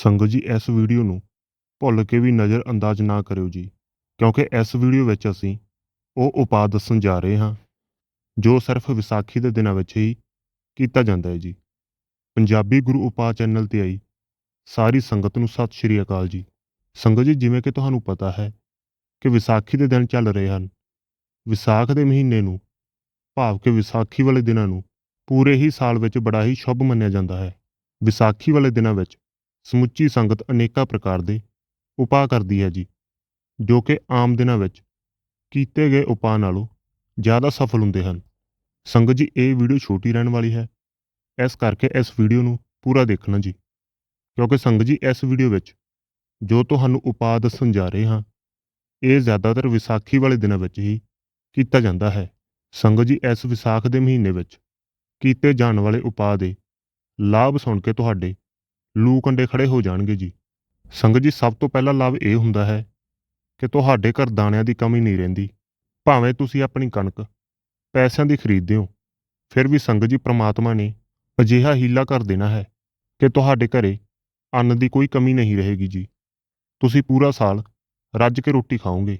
ਸੰਗਤ ਜੀ, ਇਸ ਵੀਡੀਓ ਨੂੰ ਭੁੱਲ ਕੇ ਵੀ ਨਜ਼ਰ ਅੰਦਾਜ਼ ਨਾ ਕਰਿਓ ਜੀ, ਕਿਉਂਕਿ ਇਸ ਵੀਡੀਓ ਵਿੱਚ ਅਸੀਂ ਉਹ ਉਪਾਅ ਦੱਸਣ ਜਾ ਰਹੇ ਹਾਂ, ਜੋ ਸਿਰਫ ਵਿਸਾਖੀ ਦੇ ਦਿਨਾਂ ਵਿੱਚ ਹੀ ਕੀਤਾ ਜਾਂਦਾ ਹੈ ਜੀ। ਪੰਜਾਬੀ ਗੁਰੂ ਉਪਾਅ ਚੈਨਲ ਤੇ ਆਈ ਸਾਰੀ ਸੰਗਤ ਨੂੰ ਸਤਿ ਸ਼੍ਰੀ ਅਕਾਲ ਜੀ। ਸੰਗਤ ਜੀ, ਜਿਵੇਂ ਕਿ ਤੁਹਾਨੂੰ ਪਤਾ ਹੈ ਕਿ ਵਿਸਾਖੀ ਦੇ ਦਿਨ ਚੱਲ ਰਹੇ ਹਨ। ਵਿਸਾਖ ਦੇ ਮਹੀਨੇ ਨੂੰ ਭਾਵ ਕਿ ਵਿਸਾਖੀ ਵਾਲੇ ਦਿਨਾਂ ਨੂੰ ਪੂਰੇ ਹੀ ਸਾਲ ਵਿੱਚ ਬੜਾ ਹੀ ਸ਼ੁਭ ਮੰਨਿਆ ਜਾਂਦਾ ਹੈ। ਵਿਸਾਖੀ ਵਾਲੇ ਦਿਨਾਂ ਵਿੱਚ ਸਮੁੱਚੀ ਸੰਗਤ ਅਨੇਕਾਂ ਪ੍ਰਕਾਰ ਦੇ ਉਪਾਅ ਕਰਦੀ ਹੈ ਜੀ, ਜੋ ਕਿ ਆਮ ਦਿਨਾਂ ਵਿੱਚ ਕੀਤੇ ਗਏ ਉਪਾਅ ਨਾਲੋਂ ਜ਼ਿਆਦਾ ਸਫਲ ਹੁੰਦੇ ਹਨ। ਸੰਗਤ ਜੀ, ਇਹ ਵੀਡੀਓ ਛੋਟੀ ਰਹਿਣ ਵਾਲੀ ਹੈ, ਇਸ ਕਰਕੇ ਇਸ ਵੀਡੀਓ ਨੂੰ ਪੂਰਾ ਦੇਖਣਾ ਜੀ, ਕਿਉਂਕਿ ਸੰਗਤ ਜੀ, ਇਸ ਵੀਡੀਓ ਵਿੱਚ ਜੋ ਤੁਹਾਨੂੰ ਉਪਾਅ ਦੱਸਣ ਜਾ ਰਹੇ ਹਾਂ, ਇਹ ਜ਼ਿਆਦਾਤਰ ਵਿਸਾਖੀ ਵਾਲੇ ਦਿਨਾਂ ਵਿੱਚ ਹੀ ਕੀਤਾ ਜਾਂਦਾ ਹੈ। ਸੰਗਤ ਜੀ, ਇਸ ਵਿਸਾਖ ਦੇ ਮਹੀਨੇ ਵਿੱਚ ਕੀਤੇ ਜਾਣ ਵਾਲੇ ਉਪਾਅ ਦੇ ਲਾਭ ਸੁਣ ਕੇ ਤੁਹਾਡੇ ਲੂ ਕੰਡੇ ਖੜੇ ਹੋ ਜਾਣਗੇ ਜੀ। ਸੰਗਤ ਜੀ, ਸਭ ਤੋਂ ਪਹਿਲਾ ਲਾਭ ਇਹ ਹੁੰਦਾ ਹੈ ਕਿ ਤੁਹਾਡੇ ਘਰ ਦਾਣਿਆਂ ਦੀ ਕਮੀ ਨਹੀਂ ਰਹਿੰਦੀ। ਭਾਵੇਂ ਤੁਸੀਂ ਆਪਣੀ ਕਣਕ ਪੈਸਿਆਂ ਦੀ ਖਰੀਦਦੇ ਹੋ ਫਿਰ ਵੀ ਸੰਗਤ ਜੀ, ਪ੍ਰਮਾਤਮਾ ਨੇ ਅਜਿਹਾ ਹੀਲਾ ਕਰ ਦੇਣਾ ਹੈ ਕਿ ਤੁਹਾਡੇ ਘਰੇ ਅੰਨ ਦੀ ਕੋਈ ਕਮੀ ਨਹੀਂ ਰਹੇਗੀ ਜੀ। ਤੁਸੀਂ ਪੂਰਾ ਸਾਲ ਰੱਜ ਕੇ ਰੋਟੀ ਖਾਓਗੇ,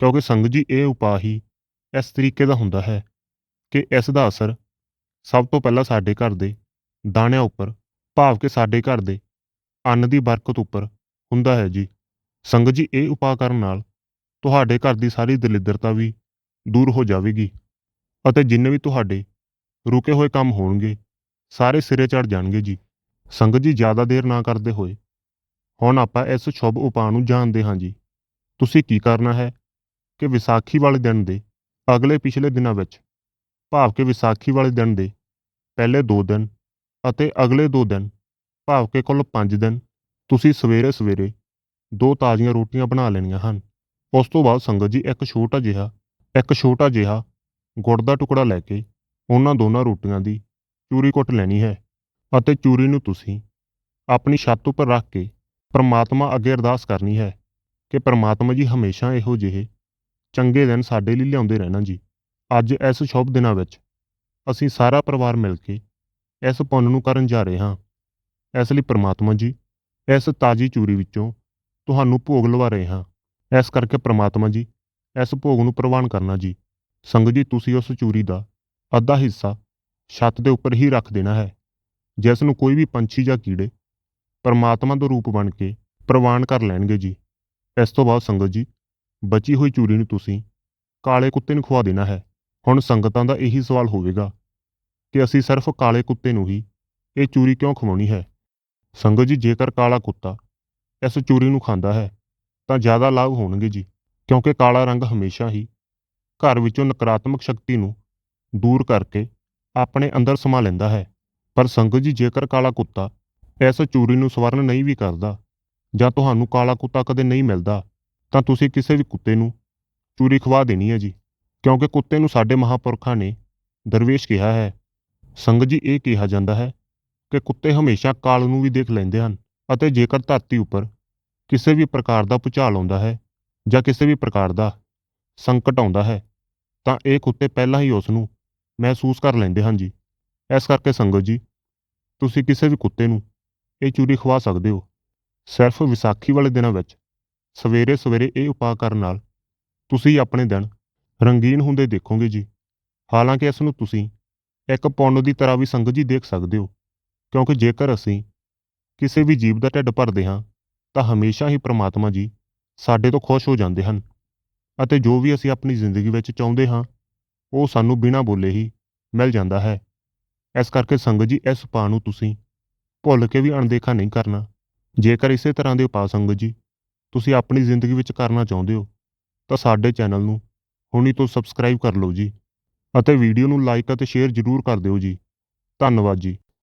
ਕਿਉਂਕਿ ਸੰਗਤ ਜੀ, ਇਹ ਉਪਾਅ ਹੀ ਇਸ ਤਰੀਕੇ ਦਾ ਹੁੰਦਾ ਹੈ ਕਿ ਇਸ ਦਾ ਅਸਰ ਸਭ ਤੋਂ ਪਹਿਲਾਂ ਸਾਡੇ ਘਰ ਦੇ ਦਾਣਿਆਂ ਉੱਪਰ ਭਾਵ ਕਿ ਸਾਡੇ ਘਰ ਦੇ ਅੰਨ ਦੀ ਬਰਕਤ ਉੱਪਰ ਹੁੰਦਾ ਹੈ ਜੀ। ਸੰਗਤ ਜੀ, ਇਹ ਉਪਾਅ ਕਰਨ ਨਾਲ ਤੁਹਾਡੇ ਘਰ ਦੀ ਸਾਰੀ ਦਲਿੱਦਰਤਾ ਵੀ ਦੂਰ ਹੋ ਜਾਵੇਗੀ ਅਤੇ ਜਿੰਨੇ ਵੀ ਤੁਹਾਡੇ ਰੁਕੇ ਹੋਏ ਕੰਮ ਹੋਣਗੇ, ਸਾਰੇ ਸਿਰੇ ਚੜ ਜਾਣਗੇ ਜੀ। ਸੰਗਤ ਜੀ, ਜ਼ਿਆਦਾ ਦੇਰ ਨਾ ਕਰਦੇ ਹੋਏ ਹੁਣ ਆਪਾਂ ਇਸ ਸ਼ੁਭ ਉਪਾਅ ਨੂੰ ਜਾਣਦੇ ਹਾਂ ਜੀ। ਤੁਸੀਂ ਕੀ ਕਰਨਾ ਹੈ ਕਿ ਵਿਸਾਖੀ ਵਾਲੇ ਦਿਨ ਦੇ ਅਗਲੇ ਪਿਛਲੇ ਦਿਨਾਂ ਵਿੱਚ, ਭਾਵ ਕਿ ਵਿਸਾਖੀ ਵਾਲੇ ਦਿਨ ਦੇ ਪਹਿਲੇ 2 ਦਿਨ ਅਤੇ ਅਗਲੇ 2 ਦਿਨ, ਭਾਵ ਕਿ ਕੁੱਲ 5 ਦਿਨ, ਤੁਸੀਂ ਸਵੇਰੇ ਸਵੇਰੇ ਦੋ ਤਾਜ਼ੀਆਂ ਰੋਟੀਆਂ ਬਣਾ ਲੈਣੀਆਂ ਹਨ। ਉਸ ਤੋਂ ਬਾਅਦ ਸੰਗਤ ਜੀ ਇੱਕ ਛੋਟਾ ਜਿਹਾ, ਇੱਕ ਛੋਟਾ ਜਿਹਾ ਗੁੜ ਦਾ ਟੁਕੜਾ ਲੈ ਕੇ ਉਹਨਾਂ ਦੋਨਾਂ ਰੋਟੀਆਂ ਦੀ ਚੂਰੀ ਕੁੱਟ ਲੈਣੀ ਹੈ ਅਤੇ ਚੂਰੀ ਨੂੰ ਤੁਸੀਂ ਆਪਣੀ ਛੱਤ ਉੱਪਰ ਰੱਖ ਕੇ ਪਰਮਾਤਮਾ ਅੱਗੇ ਅਰਦਾਸ ਕਰਨੀ ਹੈ ਕਿ ਪਰਮਾਤਮਾ ਜੀ ਹਮੇਸ਼ਾ ਇਹੋ ਜਿਹੇ ਚੰਗੇ ਦਿਨ ਸਾਡੇ ਲਈ ਲਿਆਉਂਦੇ ਰਹਿਣਾ ਜੀ। ਅੱਜ ਇਸ ਸ਼ੁਭ ਦਿਨਾਂ ਵਿੱਚ ਅਸੀਂ ਸਾਰਾ ਪਰਿਵਾਰ ਮਿਲ ਕੇ ਇਸ ਪੁੰਨ ਨੂੰ ਕਰਨ ਜਾ ਰਹੇ ਹਾਂ। ਇਸ ਲਈ ਪ੍ਰਮਾਤਮਾ ਜੀ, ਇਸ ਤਾਜੀ ਚੂਰੀ ਵਿੱਚੋਂ ਤੁਹਾਨੂੰ ਭੋਗ ਲਵਾ ਰਹੇ ਹਾਂ। ਇਸ ਕਰਕੇ ਪ੍ਰਮਾਤਮਾ ਜੀ, ਇਸ ਭੋਗ ਨੂੰ ਪ੍ਰਵਾਨ ਕਰਨਾ ਜੀ। ਸੰਗਤ ਜੀ, ਤੁਸੀਂ ਉਸ ਚੂਰੀ ਦਾ ਅੱਧਾ ਹਿੱਸਾ ਛੱਤ ਦੇ ਉੱਪਰ ਹੀ ਰੱਖ ਦੇਣਾ ਹੈ, ਜਿਸ ਨੂੰ ਕੋਈ ਵੀ ਪੰਛੀ ਜਾਂ ਕੀੜੇ ਪਰਮਾਤਮਾ ਦਾ ਰੂਪ ਬਣ ਕੇ ਪ੍ਰਵਾਨ ਕਰ ਲੈਣਗੇ ਜੀ। ਇਸ ਤੋਂ ਬਾਅਦ ਸੰਗਤ ਜੀ, ਬਚੀ ਹੋਈ ਚੂਰੀ ਨੂੰ ਤੁਸੀਂ ਕਾਲੇ ਕੁੱਤੇ ਨੂੰ ਖਵਾ ਦੇਣਾ ਹੈ। ਹੁਣ ਸੰਗਤਾਂ ਦਾ ਇਹੀ ਸਵਾਲ ਹੋਵੇਗਾ ਕਿ ਅਸੀਂ ਸਿਰਫ ਕਾਲੇ ਕੁੱਤੇ ਨੂੰ ਹੀ ਇਹ ਚੂਰੀ ਕਿਉਂ ਖਵਾਉਣੀ ਹੈ? ਸੰਗਤ ਜੀ, ਜੇਕਰ ਕਾਲਾ ਕੁੱਤਾ ਇਸ ਚੂਰੀ ਨੂੰ ਖਾਂਦਾ ਹੈ, ਤਾਂ ਜ਼ਿਆਦਾ ਲਾਭ ਹੋਣਗੇ ਜੀ, ਕਿਉਂਕਿ ਕਾਲਾ ਰੰਗ ਹਮੇਸ਼ਾ ਹੀ ਘਰ ਵਿੱਚੋਂ ਨਕਾਰਾਤਮਕ ਸ਼ਕਤੀ ਨੂੰ ਦੂਰ ਕਰਕੇ ਆਪਣੇ ਅੰਦਰ ਸਮਾ ਲੈਂਦਾ ਹੈ। ਪਰ ਸੰਗਤ ਜੀ, ਜੇਕਰ ਕਾਲਾ ਕੁੱਤਾ ਇਸ ਚੂਰੀ ਨੂੰ ਸਵਰਨ ਨਹੀਂ ਵੀ ਕਰਦਾ ਜਾਂ ਤੁਹਾਨੂੰ ਕਾਲਾ ਕੁੱਤਾ ਕਦੇ ਨਹੀਂ ਮਿਲਦਾ, ਤਾਂ ਤੁਸੀਂ ਕਿਸੇ ਵੀ ਕੁੱਤੇ ਨੂੰ ਚੂਰੀ ਖਵਾ ਦੇਣੀ ਹੈ ਜੀ, ਕਿਉਂਕਿ ਕੁੱਤੇ ਨੂੰ ਸਾਡੇ ਮਹਾਪੁਰਖਾਂ ਨੇ ਦਰਵੇਸ਼ ਕਿਹਾ ਹੈ ਸੰਗਤ ਜੀ ਇਹ ਕਿਹਾ ਜਾਂਦਾ ਹੈ ਕਿ ਕੁੱਤੇ ਹਮੇਸ਼ਾ ਕਾਲ ਨੂੰ ਵੀ ਦੇਖ ਲੈਂਦੇ ਹਨ ਅਤੇ ਜੇਕਰ ਧਰਤੀ ਉੱਪਰ ਕਿਸੇ ਵੀ ਪ੍ਰਕਾਰ ਦਾ ਭੁਚਾਲ ਆਉਂਦਾ ਹੈ ਜਾਂ ਕਿਸੇ ਵੀ ਪ੍ਰਕਾਰ ਦਾ ਸੰਕਟ ਆਉਂਦਾ ਹੈ, ਤਾਂ ਇਹ ਕੁੱਤੇ ਪਹਿਲਾਂ ਹੀ ਉਸ ਨੂੰ ਮਹਿਸੂਸ ਕਰ ਲੈਂਦੇ ਹਨ ਜੀ। ਇਸ ਕਰਕੇ ਸੰਗਤ ਜੀ, ਤੁਸੀਂ ਕਿਸੇ ਵੀ ਕੁੱਤੇ ਨੂੰ ਇਹ ਚੂਰੀ ਖਵਾ ਸਕਦੇ ਹੋ। ਸਿਰਫ ਵਿਸਾਖੀ ਵਾਲੇ ਦਿਨਾਂ ਵਿੱਚ ਸਵੇਰੇ ਸਵੇਰੇ ਇਹ ਉਪਾਅ ਕਰਨ ਨਾਲ ਤੁਸੀਂ ਆਪਣੇ ਦਿਨ ਰੰਗੀਨ ਹੁੰਦੇ ਦੇਖੋਗੇ ਜੀ। ਹਾਲਾਂਕਿ ਇਸ ਨੂੰ ਤੁਸੀਂ ਇੱਕ ਪੁੰਨ ਦੀ ਤਰ੍ਹਾਂ ਵੀ ਸੰਗਤ ਜੀ ਦੇਖ ਸਕਦੇ ਹੋ। ਕਿਉਂਕਿ ਜੇਕਰ ਅਸੀਂ ਕਿਸੇ ਵੀ ਜੀਵ ਦਾ ਢਿੱਡ ਭਰਦੇ ਹਾਂ, ਤਾਂ ਹਮੇਸ਼ਾ ਹੀ ਪ੍ਰਮਾਤਮਾ ਜੀ ਸਾਡੇ ਤੋਂ ਖੁਸ਼ ਹੋ ਜਾਂਦੇ ਹਨ ਅਤੇ ਜੋ ਵੀ ਅਸੀਂ ਆਪਣੀ ਜ਼ਿੰਦਗੀ ਵਿੱਚ ਚਾਹੁੰਦੇ ਹਾਂ, ਉਹ ਸਾਨੂੰ ਬਿਨਾਂ ਬੋਲੇ ਹੀ ਮਿਲ ਜਾਂਦਾ ਹੈ। ਇਸ ਕਰਕੇ ਸੰਗਤ ਜੀ, ਇਸ ਉਪਾਅ ਨੂੰ ਤੁਸੀਂ ਭੁੱਲ ਕੇ ਵੀ ਅਣਦੇਖਾ ਨਹੀਂ ਕਰਨਾ। ਜੇਕਰ ਇਸੇ ਤਰ੍ਹਾਂ ਦੇ ਉਪਾਅ ਸੰਗਤ ਜੀ ਤੁਸੀਂ ਆਪਣੀ ਜ਼ਿੰਦਗੀ ਵਿੱਚ ਕਰਨਾ ਚਾਹੁੰਦੇ ਹੋ, ਤਾਂ ਸਾਡੇ ਚੈਨਲ ਨੂੰ ਹੁਣੀ ਤੋਂ ਸਬਸਕ੍ਰਾਈਬ ਕਰ ਲਓ ਜੀ। ਅਤੇ ਵੀਡੀਓ ਨੂੰ ਲਾਈਕ ਅਤੇ ਸ਼ੇਅਰ ਜ਼ਰੂਰ ਕਰ ਦਿਓ ਜੀ। ਧੰਨਵਾਦ ਜੀ।